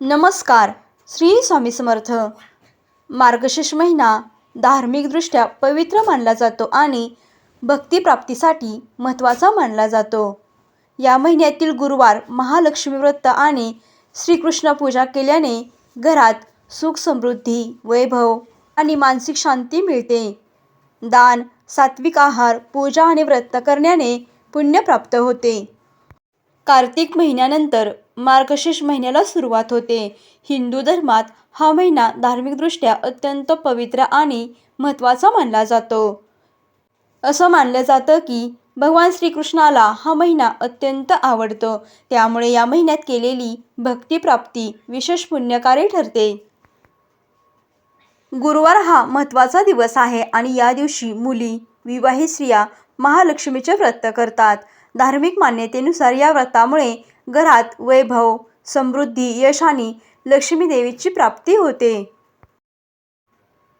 नमस्कार श्री स्वामी समर्थ. मार्गशीर्ष महिना धार्मिकदृष्ट्या पवित्र मानला जातो आणि भक्तिप्राप्तीसाठी महत्त्वाचा मानला जातो. या महिन्यातील गुरुवार महालक्ष्मी व्रत आणि श्रीकृष्ण पूजा केल्याने घरात सुख समृद्धी वैभव आणि मानसिक शांती मिळते. दान सात्विक आहार पूजा आणि व्रत करण्याने पुण्य प्राप्त होते. कार्तिक महिन्यानंतर मार्गशीर्ष महिन्याला सुरुवात होते. हिंदू धर्मात हा महिना धार्मिकदृष्ट्या अत्यंत पवित्र आणि महत्त्वाचा मानला जातो. असं मानलं जातं की भगवान श्रीकृष्णाला हा महिना अत्यंत आवडतो. त्यामुळे या महिन्यात केलेली भक्तिप्राप्ती विशेष पुण्यकारी ठरते. गुरुवार हा महत्त्वाचा दिवस आहे आणि या दिवशी मुली विवाहित स्त्रिया महालक्ष्मीचे व्रत करतात. धार्मिक मान्यतेनुसार या व्रतामुळे घरात वैभव समृद्धी यश आणि लक्ष्मी देवीची प्राप्ती होते.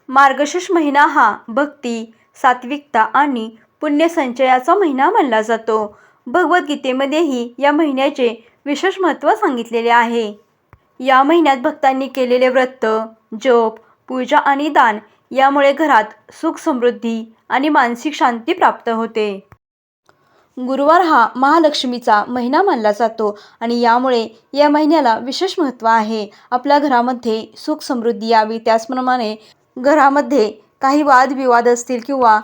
मार्गशीर्ष महिना हा भक्ती सात्विकता आणि पुण्यसंचयाचा महिना मानला जातो. भगवद्गीतेमध्येही या महिन्याचे विशेष महत्त्व सांगितलेले आहे. या महिन्यात भक्तांनी केलेले व्रत जप पूजा आणि दान यामुळे घरात सुख समृद्धी आणि मानसिक शांती प्राप्त होते. गुरुवार हा महालक्ष्मीचा महिना मानला जातो आणि यामुळे या महिन्याला विशेष महत्त्व आहे. आपल्या घरामध्ये सुख समृद्धी यावी. त्याचप्रमाणे घरामध्ये काही वादविवाद असतील किंवा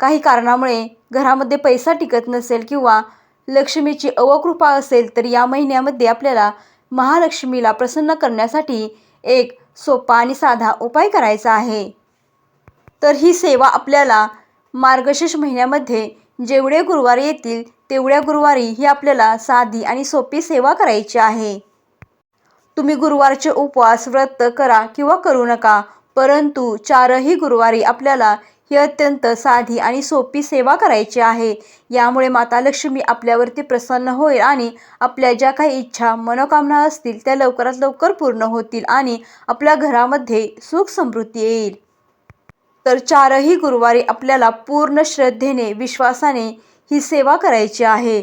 काही कारणामुळे घरामध्ये पैसा टिकत नसेल किंवा लक्ष्मीची अवकृपा असेल तर या महिन्यामध्ये आपल्याला महालक्ष्मीला प्रसन्न करण्यासाठी एक सोपा आणि साधा उपाय करायचा आहे. तर ही सेवा आपल्याला मार्गशीर्ष महिन्यामध्ये जेवढे गुरुवार येतील तेवढ्या गुरुवारी ही आपल्याला साधी आणि सोपी सेवा करायची आहे. तुम्ही गुरुवारचे उपवास व्रत करा किंवा करू नका परंतु चारही गुरुवारी आपल्याला ही अत्यंत साधी आणि सोपी सेवा करायची आहे. यामुळे माता लक्ष्मी आपल्यावरती प्रसन्न होईल आणि आपल्या ज्या काही इच्छा मनोकामना असतील त्या लवकरात लवकर पूर्ण होतील आणि आपल्या घरामध्ये सुख समृद्धी येईल. तर चारही गुरुवारी आपल्याला पूर्ण श्रद्धेने विश्वासाने ही सेवा करायची आहे.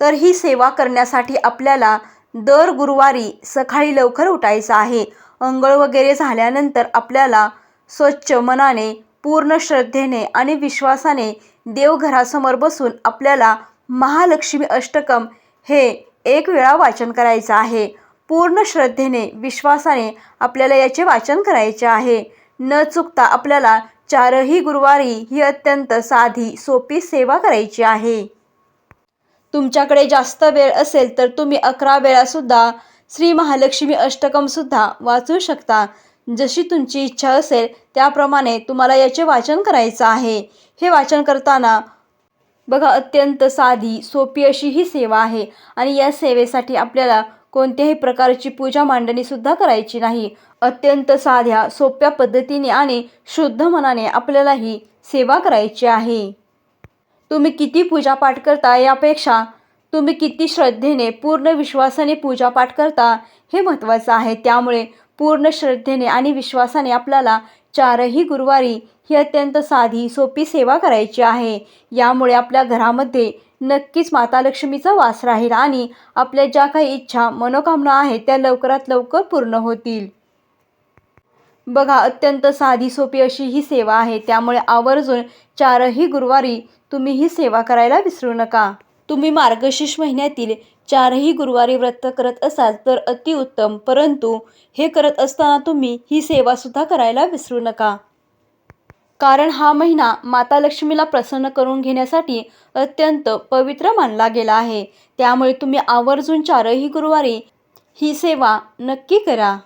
तर ही सेवा करण्यासाठी आपल्याला दर गुरुवारी सकाळी लवकर उठायचं आहे. अंघोळ वगैरे झाल्यानंतर आपल्याला स्वच्छ मनाने पूर्ण श्रद्धेने आणि विश्वासाने देवघरासमोर बसून आपल्याला महालक्ष्मी अष्टकम हे एक वेळा वाचन करायचं आहे. पूर्ण श्रद्धेने विश्वासाने आपल्याला याचे वाचन करायचे आहे. न चुकता आपल्याला चारही गुरुवारी ही अत्यंत साधी सोपी सेवा करायची आहे. तुमच्याकडे जास्त वेळ असेल तर तुम्ही अकरा वेळासुद्धा श्री महालक्ष्मी अष्टकमसुद्धा वाचू शकता. जशी तुमची इच्छा असेल त्याप्रमाणे तुम्हाला याचे वाचन करायचं आहे. हे वाचन करताना बघा अत्यंत साधी सोपी अशी ही सेवा आहे. आणि या सेवेसाठी आपल्याला कोणत्याही प्रकारची पूजा मांडणीसुद्धा करायची नाही. अत्यंत साध्या सोप्या पद्धतीने आणि शुद्ध मनाने आपल्याला ही सेवा करायची आहे. तुम्ही किती पूजापाठ करता यापेक्षा तुम्ही किती श्रद्धेने पूर्ण विश्वासाने पूजापाठ करता हे महत्त्वाचं आहे. त्यामुळे पूर्ण श्रद्धेने आणि विश्वासाने आपल्याला चारही गुरुवारी ही अत्यंत साधी सोपी सेवा करायची आहे. यामुळे आपल्या घरामध्ये नक्कीच माता लक्ष्मीचा वास राहील आणि आपल्या ज्या काही इच्छा मनोकामना आहेत त्या लवकरात लवकर पूर्ण होतील. बघा अत्यंत साधी सोपी अशी ही सेवा आहे. त्यामुळे आवर्जून चारही गुरुवारी तुम्ही ही सेवा करायला विसरू नका. तुम्ही मार्गशीर्ष महिन्यातील चारही गुरुवारी व्रत करत असाल तर अतिउत्तम परंतु हे करत असताना तुम्ही ही सेवासुद्धा करायला विसरू नका. कारण हा महिना माता लक्ष्मीला प्रसन्न करून घेण्यासाठी अत्यंत पवित्र मानला गेला आहे. त्यामुळे तुम्ही आवर्जून चारही गुरुवारी ही सेवा नक्की करा.